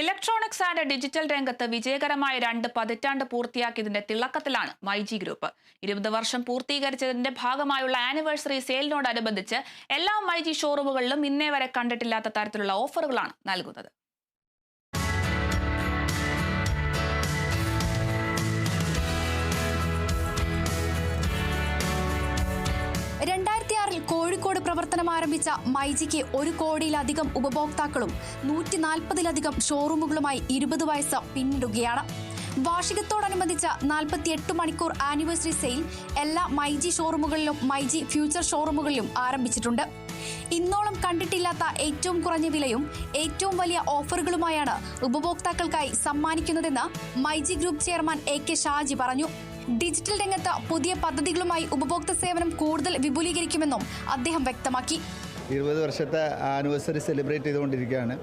Electronics and digital രംഗത്ത് വിജയകരമായ രണ്ട് പതിറ്റാണ്ട് പൂർത്തിയാക്കിയതിന്റെ തിളക്കത്തിലാണ് മൈജി ഗ്രൂപ്പ്. ഇരുപത് വർഷം പൂർത്തീകരിച്ചതിന്റെ ഭാഗമായുള്ള ആനിവേഴ്സറി സെയിലിനോടനുബന്ധിച്ച് എല്ലാ മൈജി ഷോറൂമുകളിലും ഇന്നേ വരെ കണ്ടിട്ടില്ലാത്ത തരത്തിലുള്ള ഓഫറുകളാണ് നൽകുന്നത്. കോഴിക്കോട് പ്രവർത്തനം ആരംഭിച്ച മൈജിക്ക് ഒരു കോടിയിലധികം ഉപഭോക്താക്കളും നൂറ്റി നാൽപ്പതിലധികം ഷോറൂമുകളുമായി ഇരുപത് വയസ്സ് പിന്നിടുകയാണ്. വാർഷികത്തോടനുബന്ധിച്ച നാൽപ്പത്തി എട്ട് മണിക്കൂർ ആനിവേഴ്സറി സെയിൽ എല്ലാ മൈജി ഷോറൂമുകളിലും മൈജി ഫ്യൂച്ചർ ഷോറൂമുകളിലും ആരംഭിച്ചിട്ടുണ്ട്. ഇന്നോളം കണ്ടിട്ടില്ലാത്ത ഏറ്റവും കുറഞ്ഞ വിലയും ഏറ്റവും വലിയ ഓഫറുകളുമായാണ് ഉപഭോക്താക്കൾക്കായി സമ്മാനിക്കുന്നതെന്ന് myG group chairman A K Shaji പറഞ്ഞു. ഡിജിറ്റൽ രംഗത്ത് പുതിയ പദ്ധതികളുമായി ഉപഭോക്തൃ സേവനം കൂടുതൽ വിപുലീകരിക്കുമെന്നും അദ്ദേഹം വ്യക്തമാക്കി. ഇരുപത് വർഷത്തെ ആനിവേഴ്സറി സെലിബ്രേറ്റ് ചെയ്തുകൊണ്ടിരിക്കുകയാണ്.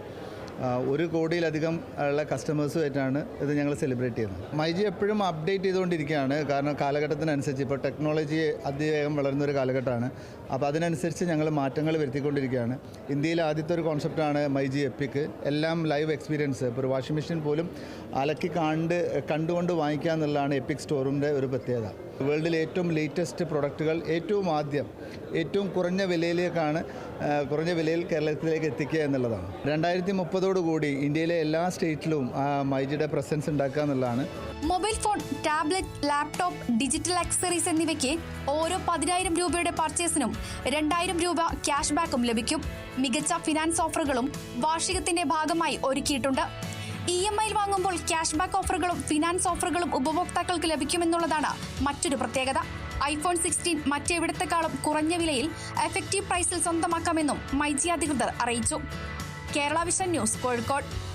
ഒരു കോടിയിലധികം ഉള്ള കസ്റ്റമേഴ്സുമായിട്ടാണ് ഇത് ഞങ്ങൾ സെലിബ്രേറ്റ് ചെയ്യുന്നത്. മൈജി എപ്പോഴും അപ്ഡേറ്റ് ചെയ്തുകൊണ്ടിരിക്കുകയാണ്. കാരണം കാലഘട്ടത്തിനനുസരിച്ച് ഇപ്പോൾ ടെക്നോളജി അതിവേഗം വളരുന്ന ഒരു കാലഘട്ടമാണ്. അപ്പോൾ അതിനനുസരിച്ച് ഞങ്ങൾ മാറ്റങ്ങൾ വരുത്തിക്കൊണ്ടിരിക്കുകയാണ്. ഇന്ത്യയിലെ ആദ്യത്തെ ഒരു കോൺസെപ്റ്റാണ് മൈജി എപ്പിക്ക് എല്ലാം ലൈവ് എക്സ്പീരിയൻസ് ഇപ്പോൾ ഒരു വാഷിംഗ് മെഷീൻ പോലും അലക്കി കണ്ട് കണ്ടുകൊണ്ട് വാങ്ങിക്കുക എന്നുള്ളതാണ് എപ്പിക് സ്റ്റോറിന്റെ ഒരു പ്രത്യേകത. വേൾഡിലെ ഏറ്റവും ലേറ്റസ്റ്റ് പ്രൊഡക്റ്റുകൾ ഏറ്റവും ആദ്യം ഏറ്റവും കുറഞ്ഞ വിലയിലേക്കാണ് കുറഞ്ഞ വിലയിൽ കേരളത്തിലേക്ക് എത്തിക്കുക എന്നുള്ളതാണ്. രണ്ടായിരത്തി മുപ്പതോടുകൂടി ഇന്ത്യയിലെ എല്ലാ സ്റ്റേറ്റിലും മൈജിയുടെ പ്രസൻസ് ഉണ്ടാക്കുക എന്നുള്ളതാണ്. Mobile phone tablet laptop digital accessories എന്നിവയ്ക്ക് ഓരോ പതിനായിരം രൂപയുടെ പർച്ചേസിനും രണ്ടായിരം രൂപ ക്യാഷ് ബാക്കും ലഭിക്കും. മികച്ച ഫിനാൻസ് ഓഫറുകളും വാർഷികത്തിന്റെ ഭാഗമായി ഒരുക്കിയിട്ടുണ്ട്. ഇ എം ഐയിൽ വാങ്ങുമ്പോൾ ക്യാഷ് ബാക്ക് ഓഫറുകളും ഫിനാൻസ് ഓഫറുകളും ഉപഭോക്താക്കൾക്ക് ലഭിക്കുമെന്നുള്ളതാണ് മറ്റൊരു പ്രത്യേകത. ഐഫോൺ സിക്സ്റ്റീൻ മറ്റെവിടത്തെക്കാളും കുറഞ്ഞ വിലയിൽ എഫക്റ്റീവ് പ്രൈസിൽ സ്വന്തമാക്കാമെന്നും മൈജി അധികൃതർ അറിയിച്ചു. Kerala vision news Kozhikode.